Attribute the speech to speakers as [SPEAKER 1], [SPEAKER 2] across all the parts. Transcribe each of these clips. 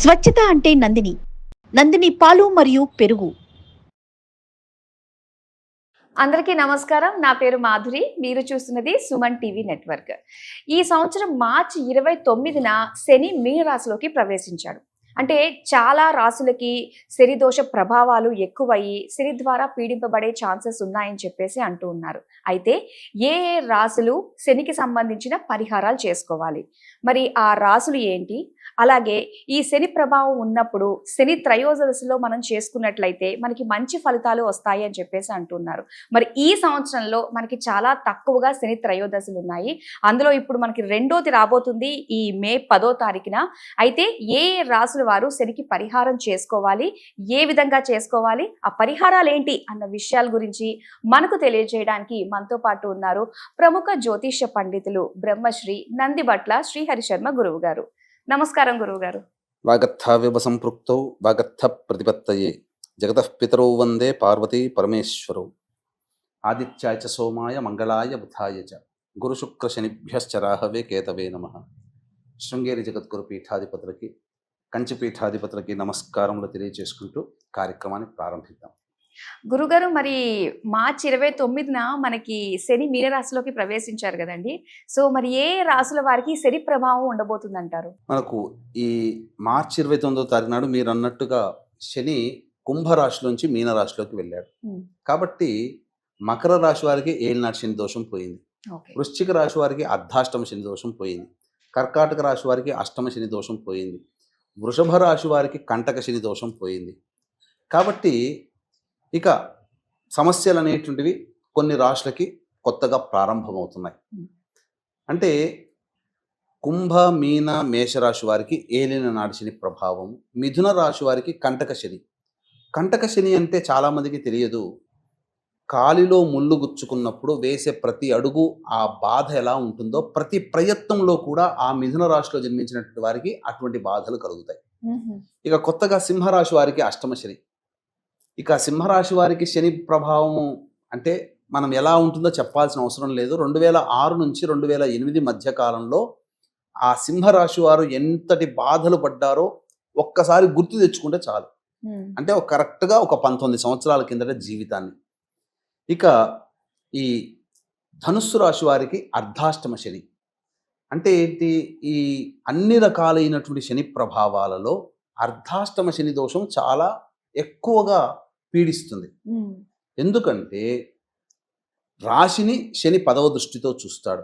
[SPEAKER 1] స్వచ్ఛత అంటే నందిని. నందిని పాలు మరియు పెరుగు.
[SPEAKER 2] అందరికీ నమస్కారం. నా పేరు మాధురి. మీరు చూస్తున్నది సుమన్ టీవీ నెట్వర్క్. ఈ సంవత్సరం మార్చి ఇరవై తొమ్మిదిన శని మీ రాశిలోకి ప్రవేశించాడు. అంటే చాలా రాసులకి శరిదోష ప్రభావాలు ఎక్కువయ్యి శని ద్వారా పీడింపబడే ఛాన్సెస్ ఉన్నాయని చెప్పేసి అంటూ ఉన్నారు. అయితే ఏ ఏ రాసులు శనికి సంబంధించిన పరిహారాలు చేసుకోవాలి? మరి ఆ రాసులు ఏంటి? అలాగే ఈ శని ప్రభావం ఉన్నప్పుడు శని త్రయోదశలో మనం చేసుకున్నట్లయితే మనకి మంచి ఫలితాలు వస్తాయి అని చెప్పేసి అంటున్నారు. మరి ఈ సంవత్సరంలో మనకి చాలా తక్కువగా శని త్రయోదశులు ఉన్నాయి. అందులో ఇప్పుడు మనకి రెండోది రాబోతుంది ఈ మే పదో తారీఖున. అయితే ఏ ఏ రాసుల వారు శనికి పరిహారం చేసుకోవాలి? ఏ విధంగా చేసుకోవాలి? ఆ పరిహారాలు ఏంటి? అన్న విషయాల గురించి మనకు తెలియజేయడానికి మనతో పాటు ఉన్నారు ప్రముఖ జ్యోతిష్య పండితులు బ్రహ్మశ్రీ నందిబట్ల శ్రీహరి శర్మ గురువు గారు. నమస్కారం గురువు గారు
[SPEAKER 3] వాగర్థావివ సంపృక్తౌ వాగర్థ ప్రతిపత్తయే జగతః పితరౌ వందే పార్వతీ పరమేశ్వరౌ. ఆదిత్యాయ చ సోమాయ మంగళాయ బుధాయ చ. గురుశుక్ర శనిభ్యశ్చ రాహవే కేతవే నమ. శృంగేరి జగద్గురు పీఠాధిపతులకి కంచి పీఠాధిపతులకి నమస్కారములు తెలియజేసుకుంటూ కార్యక్రమాన్ని ప్రారంభిద్దాం.
[SPEAKER 2] గురుగారు మరి మార్చి ఇరవై తొమ్మిదిన మనకి శని మీనరాశిలోకి ప్రవేశించారు కదండి. సో మరి ఏ రాసుల వారికి శని ప్రభావం ఉండబోతుంది అంటారు
[SPEAKER 3] మనకు ఈ మార్చి ఇరవై తొమ్మిదో తారీఖు నాడు మీరు అన్నట్టుగా శని కుంభరాశిలోంచి మీనరాశిలోకి వెళ్ళాడు.
[SPEAKER 2] Hmm.
[SPEAKER 3] కాబట్టి మకర రాశి వారికి ఏలినాటి శని దోషం పోయింది. వృశ్చిక రాశి వారికి అర్ధాష్టమ శని దోషం పోయింది. కర్కాటక రాశి వారికి అష్టమ శని దోషం పోయింది. వృషభ రాశి వారికి కంటక శని దోషం పోయింది. కాబట్టి ఇక సమస్యలు అనేటువంటివి కొన్ని రాశులకి కొత్తగా ప్రారంభమవుతున్నాయి. అంటే కుంభ మీన మేషరాశి వారికి ఏలిన నాటి శని ప్రభావం మిథున రాశి వారికి కంటక శని. కంటక శని అంటే చాలామందికి తెలియదు. కాలిలో ముళ్ళు గుచ్చుకున్నప్పుడు వేసే ప్రతి అడుగు ఆ బాధ ఎలా ఉంటుందో ప్రతి ప్రయత్నంలో కూడా ఆ మిథున రాశిలో జన్మించినటువంటి వారికి అటువంటి బాధలు కలుగుతాయి. ఇక కొత్తగా సింహరాశి వారికి అష్టమ శని. ఇక సింహరాశి వారికి శని ప్రభావం అంటే మనం ఎలా ఉంటుందో చెప్పాల్సిన అవసరం లేదు. రెండు వేల ఆరు నుంచి రెండు వేల ఎనిమిది మధ్య కాలంలో ఆ సింహరాశి వారు ఎంతటి బాధలు పడ్డారో ఒక్కసారి గుర్తు తెచ్చుకుంటే చాలు. అంటే ఒక కరెక్ట్గా ఒక పంతొమ్మిది సంవత్సరాల కిందట జీవితాన్ని. ఇక ఈ ధనుస్సు రాశి వారికి అర్ధాష్టమ శని. అంటే ఏంటి? ఈ అన్ని రకాలైనటువంటి శని ప్రభావాలలో అర్ధాష్టమ శని దోషం చాలా ఎక్కువగా పీడిస్తుంది. ఎందుకంటే రాశిని శని పదవ దృష్టితో చూస్తాడు.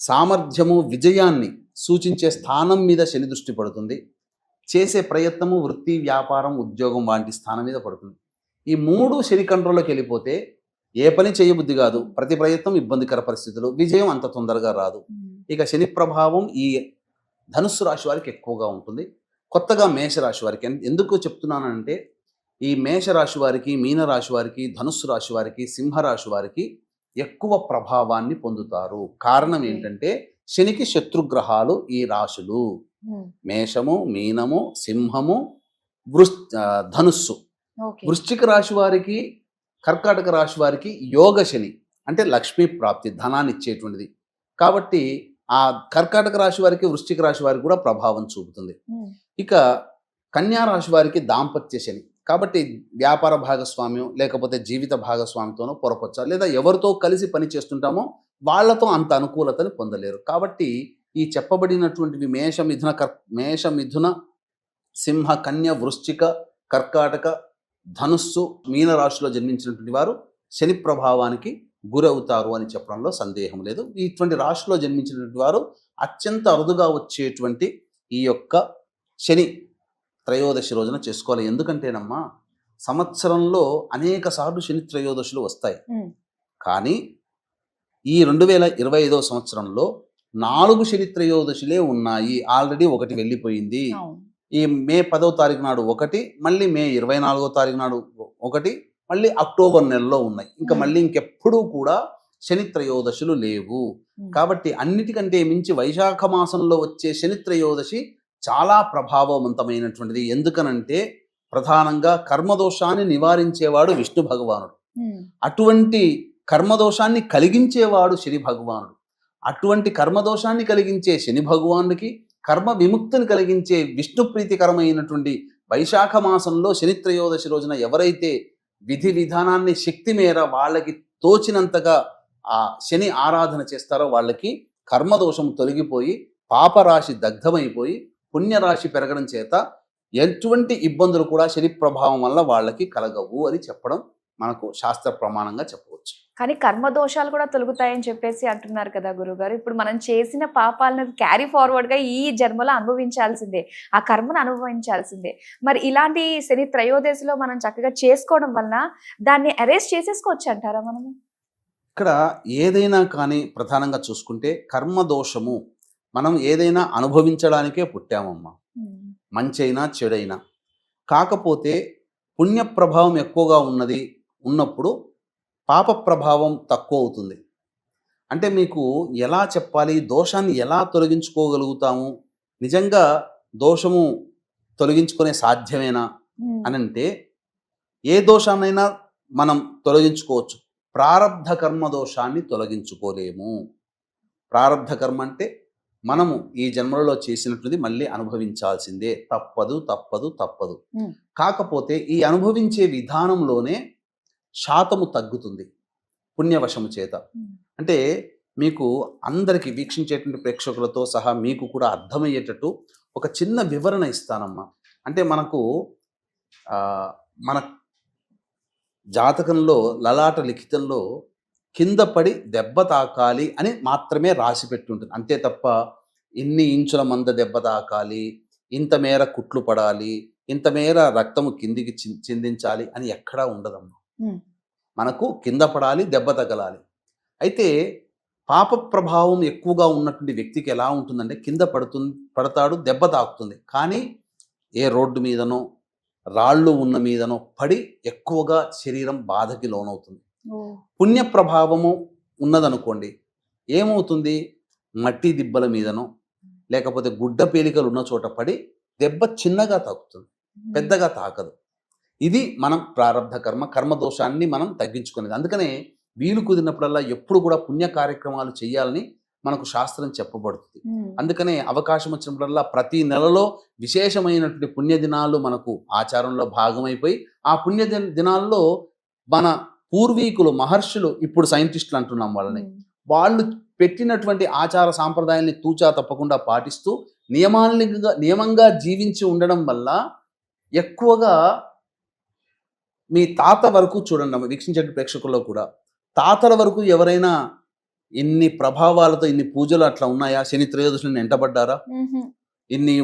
[SPEAKER 3] సామర్థ్యము విజయాన్ని సూచించే స్థానం మీద శని దృష్టి పడుతుంది. చేసే ప్రయత్నము వృత్తి వ్యాపారం ఉద్యోగం వంటి స్థానం మీద పడుతుంది. ఈ మూడు శని కంట్రోల్లోకి వెళ్ళిపోతే ఏ పని చేయబుద్ధి కాదు. ప్రతి ప్రయత్నం ఇబ్బందికర పరిస్థితులు విజయం అంత తొందరగా రాదు. ఇక శని ప్రభావం ఈ ధనుస్సు రాశి వారికి ఎక్కువగా ఉంటుంది. కొత్తగా మేషరాశి వారికి. ఎందుకు చెప్తున్నానంటే ఈ మేషరాశి వారికి మీనరాశి వారికి ధనుస్సు రాశి వారికి సింహరాశి వారికి ఎక్కువ ప్రభావాన్ని పొందుతారు. కారణం ఏంటంటే శనికి శత్రుగ్రహాలు ఈ రాశులు. మేషము మీనము సింహము వృష్ ధనుస్సు. వృశ్చిక రాశి వారికి కర్కాటక రాశి వారికి యోగ శని అంటే లక్ష్మీ ప్రాప్తి ధనాన్ని ఇచ్చేటువంటిది. కాబట్టి ఆ కర్కాటక రాశి వారికి వృశ్చిక రాశి వారికి కూడా ప్రభావం చూపుతుంది. ఇక కన్యా రాశి వారికి దాంపత్య శని కాబట్టి వ్యాపార భాగస్వామ్యం లేకపోతే జీవిత భాగస్వామితోనో పొరపచ్చారు లేదా ఎవరితో కలిసి పని చేస్తుంటామో వాళ్ళతో అంత అనుకూలతని పొందలేరు. కాబట్టి ఈ చెప్పబడినటువంటివి మేష మిథున కర్ మేష మిథున సింహ కన్య వృశ్చిక కర్కాటక ధనుస్సు మీన రాశిలో జన్మించినటువంటి వారు శని ప్రభావానికి గురవుతారు అని చెప్పడంలో సందేహం లేదు. ఇటువంటి రాశిలో జన్మించినటువంటి వారు అత్యంత అరుదుగా వచ్చేటువంటి ఈ యొక్క శని త్రయోదశి రోజున చేసుకోవాలి. ఎందుకంటేనమ్మా సంవత్సరంలో అనేక సార్లు శని త్రయోదశులు వస్తాయి. కానీ ఈ రెండు వేల ఇరవై ఐదో సంవత్సరంలో నాలుగు శని త్రయోదశులే ఉన్నాయి. ఆల్రెడీ ఒకటి వెళ్ళిపోయింది. ఈ మే పదవ తారీఖు నాడు ఒకటి మళ్ళీ మే ఇరవై నాలుగో తారీఖు నాడు ఒకటి మళ్ళీ అక్టోబర్ నెలలో ఉన్నాయి. ఇంకా. మళ్ళీ ఇంకెప్పుడూ కూడా శని త్రయోదశులు లేవు. కాబట్టి అన్నిటికంటే మించి వైశాఖ మాసంలో వచ్చే శని త్రయోదశి చాలా ప్రభావవంతమైనటువంటిది. ఎందుకనంటే ప్రధానంగా కర్మదోషాన్ని నివారించేవాడు విష్ణు భగవానుడు. అటువంటి కర్మదోషాన్ని కలిగించేవాడు శని భగవానుడు. అటువంటి కర్మదోషాన్ని కలిగించే శని భగవానుడికి కర్మ విముక్తిని కలిగించే విష్ణు ప్రీతికరమైనటువంటి వైశాఖ మాసంలో శని త్రయోదశి రోజున ఎవరైతే విధి విధానాన్ని శక్తి మేర వాళ్ళకి తోచినంతగా ఆ శని ఆరాధన చేస్తారో వాళ్ళకి కర్మదోషం తొలగిపోయి పాపరాశి దగ్ధమైపోయి పుణ్యరాశి పెరగడం చేత ఎటువంటి ఇబ్బందులు కూడా శని ప్రభావం వల్ల వాళ్ళకి కలగవు అని చెప్పడం మనకు శాస్త్ర ప్రమాణంగా చెప్పవచ్చు.
[SPEAKER 2] కానీ కర్మ దోషాలు కూడా తొలగుతాయని చెప్పేసి అంటున్నారు కదా గురుగారు. ఇప్పుడు మనం చేసిన పాపాలను క్యారీ ఫార్వర్డ్గా ఈ జన్మలో అనుభవించాల్సిందే. ఆ కర్మను అనుభవించాల్సిందే. మరి ఇలాంటి శని త్రయోదశిలో మనం చక్కగా చేసుకోవడం వలన దాన్ని అరెస్ట్ చేసేసుకోవచ్చు అంటారా మనము?
[SPEAKER 3] ఇక్కడ ఏదైనా కానీ ప్రధానంగా చూసుకుంటే కర్మ దోషము మనం ఏదైనా అనుభవించడానికే పుట్టామమ్మా. మంచైనా చెడైనా. కాకపోతే పుణ్య ప్రభావం ఎక్కువగా ఉన్నది ఉన్నప్పుడు పాప ప్రభావం తక్కువ అవుతుంది. అంటే మీకు ఎలా చెప్పాలి? దోషాన్ని ఎలా తొలగించుకోగలుగుతాము? నిజంగా దోషము తొలగించుకునే సాధ్యమేనా? అని అంటే ఏ దోషాన్నైనా మనం తొలగించుకోవచ్చు. ప్రారబ్ధ కర్మ దోషాన్ని తొలగించుకోలేము. ప్రారబ్ధ కర్మ అంటే మనము ఈ జన్మలలో చేసినట్లుది మళ్ళీ అనుభవించాల్సిందే. తప్పదు తప్పదు తప్పదు. కాకపోతే ఈ అనుభవించే విధానంలోనే శాతము తగ్గుతుంది. పుణ్యవశము చేత. అంటే మీకు అందరికి వీక్షించేటువంటి ప్రేక్షకులతో సహా మీకు కూడా అర్థమయ్యేటట్టు ఒక చిన్న వివరణ ఇస్తానమ్మా. అంటే మనకు మన జాతకంలో లలాట లిఖితంలో కింద పడి దెబ్బ తాకాలి అని మాత్రమే రాసి పెట్టి ఉంటుంది అంతే తప్ప ఇన్ని ఇంచుల మంద దెబ్బ తాకాలి ఇంత మేర కుట్లు పడాలి ఇంత మేర రక్తము కిందికి చిందించాలి అని ఎక్కడా ఉండదమ్మా. మనకు కింద పడాలి దెబ్బ తగలాలి. అయితే పాప ప్రభావం ఎక్కువగా ఉన్నటువంటి వ్యక్తికి ఎలా ఉంటుందంటే కింద పడుతుంది పడతాడు దెబ్బ తాకుతుంది. కానీ ఏ రోడ్డు మీదనో రాళ్ళు ఉన్న మీదనో పడి ఎక్కువగా శరీరం బాధకి లోనవుతుంది. పుణ్య ప్రభావము ఉన్నదనుకోండి ఏమవుతుంది? మట్టి దిబ్బల మీదనో లేకపోతే గుడ్డ పేలికలు ఉన్న చోట పడి దెబ్బ చిన్నగా తాకుతుంది పెద్దగా తాకదు. ఇది మనం ప్రారంధ కర్మ కర్మ దోషాన్ని మనం తగ్గించుకునేది. అందుకనే వీలు కుదిరినప్పుడల్లా ఎప్పుడు కూడా పుణ్య కార్యక్రమాలు చేయాలని మనకు శాస్త్రం చెప్పబడుతుంది. అందుకనే అవకాశం వచ్చినప్పుడల్లా ప్రతి నెలలో విశేషమైనటువంటి పుణ్య దినాలు మనకు ఆచారంలో భాగమైపోయి ఆ పుణ్య దిన- దినాల్లో మన పూర్వీకులు మహర్షులు ఇప్పుడు సైంటిస్టులు అంటున్నాం వాళ్ళని. వాళ్ళు పెట్టినటువంటి ఆచార సాంప్రదాయాల్ని తూచా తప్పకుండా పాటిస్తూ నియమాలుగా నియమంగా జీవించి ఉండడం వల్ల ఎక్కువగా మీ తాత వరకు చూడండి వీక్షించే ప్రేక్షకుల్లో కూడా. తాతల వరకు ఎవరైనా ఇన్ని ప్రభావాలతో ఇన్ని పూజలు అట్లా ఉన్నాయా? శని త్రయోదశులను ఎంటబడ్డారా? ఇన్ని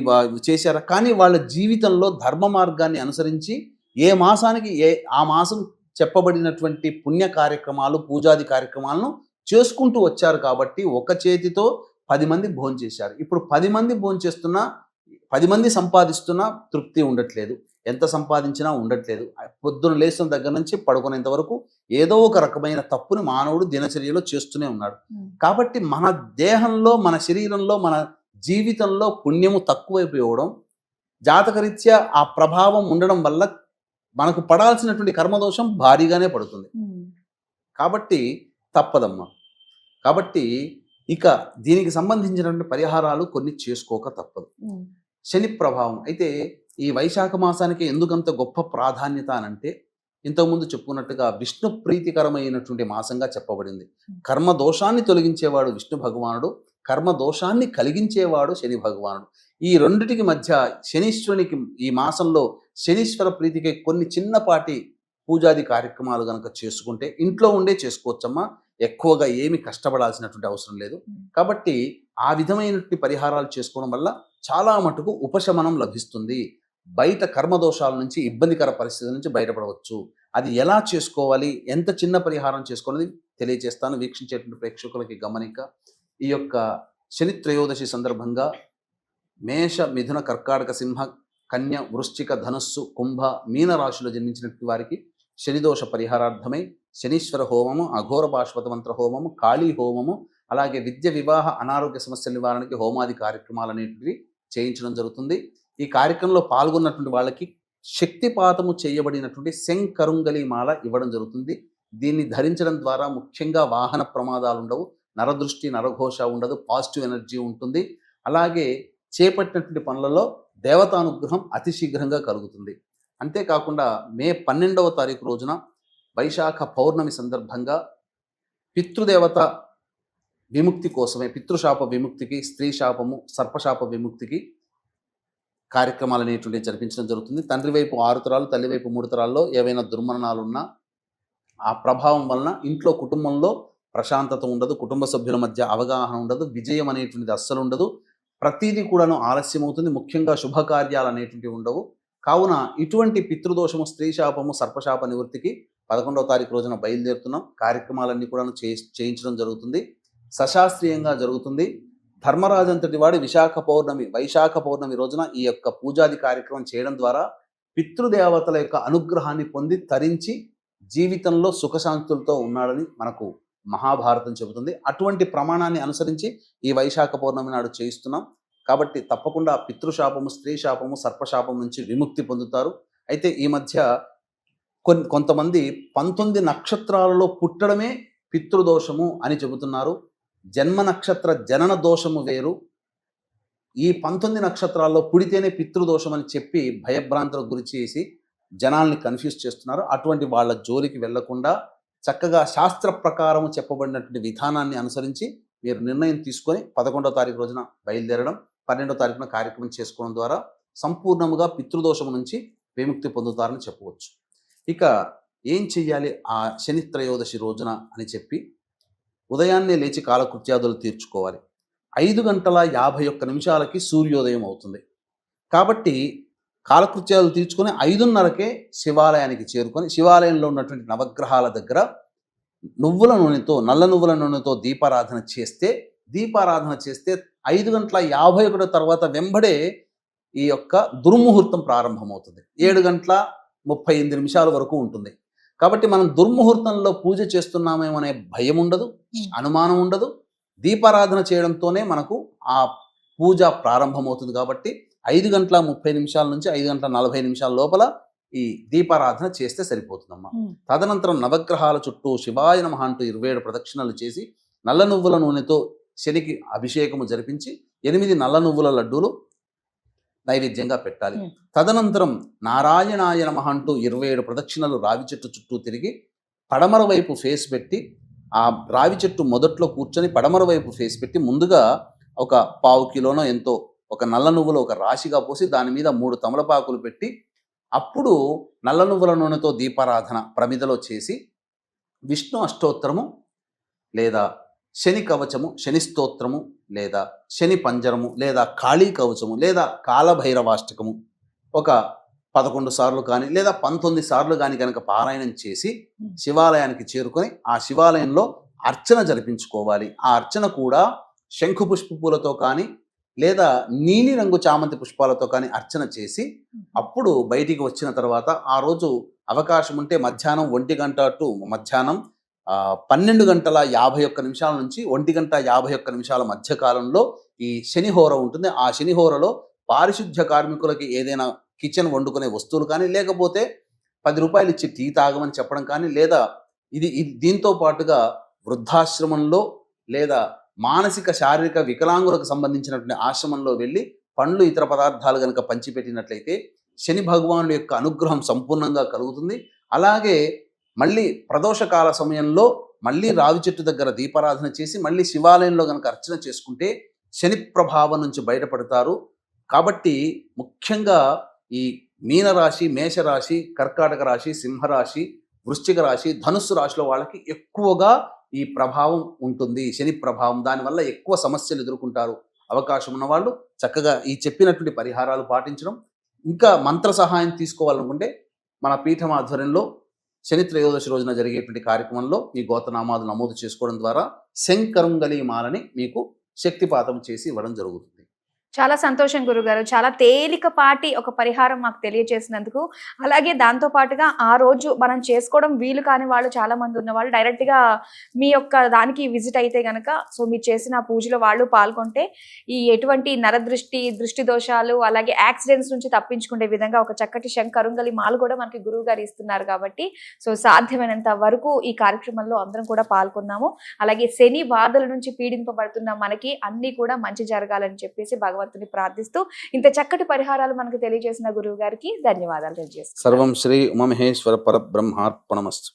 [SPEAKER 3] చేశారా? కానీ వాళ్ళ జీవితంలో ధర్మ మార్గాన్ని అనుసరించి ఏ మాసానికి ఏ ఆ మాసం చెప్పబడినటువంటి పుణ్య కార్యక్రమాలు పూజాది కార్యక్రమాలను చేసుకుంటూ వచ్చారు కాబట్టి ఒక చేతితో పది మంది భోంచేశారు ఇప్పుడు పది మంది భోంచేస్తున్నా పది మంది సంపాదిస్తున్నా తృప్తి ఉండట్లేదు. ఎంత సంపాదించినా ఉండట్లేదు. పొద్దున లేచిన దగ్గర నుంచి పడుకునేంత వరకు ఏదో ఒక రకమైన తప్పుని మానవుడు దినచర్యలో చేస్తూనే ఉన్నాడు. కాబట్టి మన దేహంలో మన శరీరంలో మన జీవితంలో పుణ్యము తక్కువైపోవడం జాతకరీత్యా ఆ ప్రభావం ఉండడం వల్ల మనకు పడాల్సినటువంటి కర్మదోషం భారీగానే పడుతుంది. కాబట్టి తప్పదమ్మా. కాబట్టి ఇక దీనికి సంబంధించినటువంటి పరిహారాలు కొన్ని చేసుకోక తప్పదు. శని ప్రభావం. అయితే ఈ వైశాఖ మాసానికి ఎందుకంత గొప్ప ప్రాధాన్యత అనంటే ఇంతకుముందు చెప్పుకున్నట్టుగా విష్ణు ప్రీతికరమైనటువంటి మాసంగా చెప్పబడింది. కర్మ దోషాన్ని తొలగించేవాడు విష్ణు భగవానుడు కర్మ దోషాన్ని కలిగించేవాడు శని భగవానుడు. ఈ రెండిటికి మధ్య శనీశ్వరునికి ఈ మాసంలో శనీశ్వర ప్రీతికి కొన్ని చిన్నపాటి పూజాది కార్యక్రమాలు కనుక చేసుకుంటే ఇంట్లో ఉండే చేసుకోవచ్చమ్మా. ఎక్కువగా ఏమి కష్టపడాల్సినటువంటి అవసరం లేదు. కాబట్టి ఆ విధమైనటువంటి పరిహారాలు చేసుకోవడం వల్ల చాలా మటుకు ఉపశమనం లభిస్తుంది. బయట కర్మదోషాల నుంచి ఇబ్బందికర పరిస్థితుల నుంచి బయటపడవచ్చు. అది ఎలా చేసుకోవాలి? ఎంత చిన్న పరిహారం చేసుకోవాలి? తెలియజేస్తాను వీక్షించేటువంటి ప్రేక్షకులకి గమనిక. ఈ యొక్క శని త్రయోదశి సందర్భంగా మేష మిథున కర్కాటక సింహ కన్య వృశ్చిక ధనస్సు కుంభ మీన రాశిలో జన్మించినటువంటి వారికి శనిదోష పరిహారార్థమై శనీశ్వర హోమము అఘోర బాష్పత మంత్ర హోమము కాళీ హోమము అలాగే విద్య వివాహ అనారోగ్య సమస్యల నివారణకి హోమాది కార్యక్రమాలు అనేటివి చేయించడం జరుగుతుంది. ఈ కార్యక్రమంలో పాల్గొన్నటువంటి వాళ్ళకి శక్తిపాతము చేయబడినటువంటి శంకరుంగలి మాల ఇవ్వడం జరుగుతుంది. దీన్ని ధరించడం ద్వారా ముఖ్యంగా వాహన ప్రమాదాలు ఉండవు నరదృష్టి నరఘోష ఉండదు పాజిటివ్ ఎనర్జీ ఉంటుంది. అలాగే చేపట్టినటువంటి పనులలో దేవతానుగ్రహం అతి శీఘ్రంగా కలుగుతుంది. అంతేకాకుండా మే పన్నెండవ తారీఖు రోజున వైశాఖ పౌర్ణమి సందర్భంగా పితృదేవత విముక్తి కోసమే పితృశాప విముక్తికి స్త్రీ శాపము సర్పశాప విముక్తికి కార్యక్రమాలు అనేటువంటివి జరిపించడం జరుగుతుంది. తండ్రి వైపు ఆరు తరాలు తల్లి వైపు మూడు తరాల్లో ఏవైనా దుర్మరణాలు ఉన్నా ఆ ప్రభావం వలన ఇంట్లో కుటుంబంలో ప్రశాంతత ఉండదు కుటుంబ సభ్యుల మధ్య అవగాహన ఉండదు విజయం అనేటువంటిది అస్సలు ఉండదు. ప్రతిదీ కూడాను ఆలస్యం అవుతుంది ముఖ్యంగా శుభకార్యాలు అనేటువంటివి ఉండవు. కావున ఇటువంటి పితృదోషము స్త్రీ శాపము సర్పశాప నివృత్తికి పదకొండవ తారీఖు రోజున బయలుదేరుతున్నాం. కార్యక్రమాలన్నీ కూడా చేయించడం జరుగుతుంది. సశాస్త్రీయంగా జరుగుతుంది. ధర్మరాజంతటి వాడి విశాఖ పౌర్ణమి వైశాఖ పౌర్ణమి రోజున ఈ యొక్క పూజాది కార్యక్రమం చేయడం ద్వారా పితృదేవతల యొక్క అనుగ్రహాన్ని పొంది తరించి జీవితంలో సుఖశాంతులతో ఉన్నాడని మనకు మహాభారతం చెబుతుంది. అటువంటి ప్రమాణాన్ని అనుసరించి ఈ వైశాఖ పౌర్ణమి నాడు చేయిస్తున్నాం. కాబట్టి తప్పకుండా పితృశాపము స్త్రీ శాపము సర్పశాపం నుంచి విముక్తి పొందుతారు. అయితే ఈ మధ్య కొన్ని కొంతమంది పంతొమ్మిది నక్షత్రాలలో పుట్టడమే పితృదోషము అని చెబుతున్నారు. జన్మ నక్షత్ర జనన దోషము వేరు. ఈ పంతొమ్మిది నక్షత్రాల్లో పుడితేనే పితృదోషం అని చెప్పి భయభ్రాంతులకు గురి చేసి జనాల్ని కన్ఫ్యూజ్ చేస్తున్నారు. అటువంటి వాళ్ళ జోలికి వెళ్ళకుండా చక్కగా శాస్త్ర ప్రకారం చెప్పబడినటువంటి విధానాన్ని అనుసరించి మీరు నిర్ణయం తీసుకొని పదకొండవ తారీఖు రోజున బయలుదేరడం పన్నెండో తారీఖున కార్యక్రమం చేసుకోవడం ద్వారా సంపూర్ణముగా పితృదోషం నుంచి విముక్తి పొందుతారని చెప్పవచ్చు. ఇక ఏం చెయ్యాలి ఆ శని త్రయోదశి రోజున అని చెప్పి ఉదయాన్నే లేచి కాలకృత్యాదులు తీర్చుకోవాలి. ఐదు గంటల యాభై ఒక్క నిమిషాలకి సూర్యోదయం అవుతుంది. కాబట్టి కాలకృత్యాలు తీర్చుకొని ఐదున్నరకే శివాలయానికి చేరుకొని శివాలయంలో ఉన్నటువంటి నవగ్రహాల దగ్గర నువ్వుల నూనెతో నల్ల నువ్వుల నూనెతో దీపారాధన చేస్తే దీపారాధన చేస్తే ఐదు గంటల యాభై ఒకటో తర్వాత వెంబడే ఈ యొక్క దుర్ముహూర్తం ప్రారంభమవుతుంది. ఏడు గంటల ముప్పై ఎనిమిది నిమిషాల వరకు ఉంటుంది. కాబట్టి మనం దుర్ముహూర్తంలో పూజ చేస్తున్నామేమనే భయం ఉండదు అనుమానం ఉండదు. దీపారాధన చేయడంతోనే మనకు ఆ పూజ ప్రారంభమవుతుంది కాబట్టి ఐదు గంటల ముప్పై నిమిషాల నుంచి ఐదు గంటల నలభై నిమిషాల లోపల ఈ దీపారాధన చేస్తే సరిపోతుందమ్మా. తదనంతరం నవగ్రహాల చుట్టూ శివాయ నమః అంటూ ఇరవై ఏడు ప్రదక్షిణలు చేసి నల్ల నువ్వుల నూనెతో శనికి అభిషేకము జరిపించి ఎనిమిది నల్ల నువ్వుల లడ్డూలు నైవేద్యంగా పెట్టాలి. తదనంతరం నారాయణాయ నమః అంటూ ఇరవై ఏడు ప్రదక్షిణలు రావి చెట్టు చుట్టూ తిరిగి పడమర వైపు ఫేస్ పెట్టి ఆ రావి చెట్టు మొదట్లో కూర్చొని పడమర వైపు ఫేస్ పెట్టి ముందుగా ఒక పావు కిలోనో ఎంతో ఒక నల్ల నువ్వులు ఒక రాశిగా పోసి దాని మీద మూడు తమలపాకులు పెట్టి అప్పుడు నల్ల నువ్వుల నూనెతో దీపారాధన ప్రమిదలో చేసి విష్ణు అష్టోత్తరము లేదా శని కవచము శని స్తోత్రము లేదా శని పంజరము లేదా కాళీ కవచము లేదా కాలభైరవాష్టకము ఒక పదకొండు సార్లు కానీ లేదా పంతొమ్మిది సార్లు కానీ కనుక పారాయణం చేసి శివాలయానికి చేరుకొని ఆ శివాలయంలో అర్చన జరిపించుకోవాలి. ఆ అర్చన కూడా శంఖు పుష్ప పూలతో కానీ లేదా నీలి రంగు చామంతి పుష్పాలతో కానీ అర్చన చేసి అప్పుడు బయటికి వచ్చిన తర్వాత ఆ రోజు అవకాశం ఉంటే మధ్యాహ్నం ఒంటి గంట టు మధ్యాహ్నం పన్నెండు గంటల యాభై ఒక్క నిమిషాల నుంచి ఒంటి గంట యాభై ఒక్క నిమిషాల మధ్య కాలంలో ఈ శనిహోర ఉంటుంది. ఆ శనిహోరలో పారిశుద్ధ్య కార్మికులకి ఏదైనా కిచెన్ వండుకునే వస్తువులు కానీ లేకపోతే పది రూపాయలు ఇచ్చి టీ తాగమని చెప్పడం కానీ లేదా ఇది ఇది దీంతో పాటుగా వృద్ధాశ్రమంలో లేదా మానసిక శారీరక వికలాంగులకు సంబంధించినటువంటి ఆశ్రమంలో వెళ్ళి పండ్లు ఇతర పదార్థాలు కనుక పంచిపెట్టినట్లయితే శని భగవానుడి యొక్క అనుగ్రహం సంపూర్ణంగా కలుగుతుంది. అలాగే మళ్ళీ ప్రదోషకాల సమయంలో మళ్ళీ రావి చెట్టు దగ్గర దీపారాధన చేసి మళ్ళీ శివాలయంలో కనుక అర్చన చేసుకుంటే శని ప్రభావం నుంచి బయటపడతారు. కాబట్టి ముఖ్యంగా ఈ మీనరాశి మేషరాశి కర్కాటక రాశి సింహరాశి వృశ్చిక రాశి ధనుస్సు రాశిలో వాళ్ళకి ఎక్కువగా ఈ ప్రభావం ఉంటుంది శని ప్రభావం దానివల్ల ఎక్కువ సమస్యలు ఎదుర్కొంటారు. అవకాశం ఉన్న వాళ్ళు చక్కగా ఈ చెప్పినటువంటి పరిహారాలు పాటించడం ఇంకా మంత్ర సహాయం తీసుకోవాలనుకుంటే మన పీఠం ఆధ్వర్యంలో శని త్రయోదశి రోజున జరిగేటువంటి కార్యక్రమంలో మీ గోతనామాలు నమోదు చేసుకోవడం ద్వారా శంకరుంగలి మాలని మీకు శక్తిపాతం చేసి ఇవ్వడం జరుగుతుంది.
[SPEAKER 2] చాలా సంతోషం గురుగారు. చాలా తేలికపాటి ఒక పరిహారం మాకు తెలియజేసినందుకు అలాగే దాంతో పాటుగా ఆ రోజు మనం చేసుకోవడం వీలు కాని వాళ్ళు చాలా మంది ఉన్న వాళ్ళు డైరెక్ట్గా మీ యొక్క దానికి విజిట్ అయితే గనక సో మీరు చేసిన పూజలో వాళ్ళు పాల్గొంటే ఈ ఎటువంటి నరదృష్టి దృష్టి దోషాలు అలాగే యాక్సిడెంట్స్ నుంచి తప్పించుకునే విధంగా ఒక చక్కటి శంకరుంగలి మాలు కూడా మనకి గురువు గారు ఇస్తున్నారు కాబట్టి సో సాధ్యమైనంత వరకు ఈ కార్యక్రమంలో అందరం కూడా పాల్గొన్నాము. అలాగే శని బాధల నుంచి పీడింపబడుతున్న మనకి అన్ని కూడా మంచి జరగాలని చెప్పేసి భగవంతు దక్షిణామూర్తిని ప్రార్థిస్తూ ఇంత చక్కటి పరిహారాలు మనకు తెలియజేసిన గురువు గారికి ధన్యవాదాలు తెలియజేస్తాం
[SPEAKER 3] సర్వం శ్రీ ఉమమహేశ్వర పరబ్రహ్మార్పణమస్తు.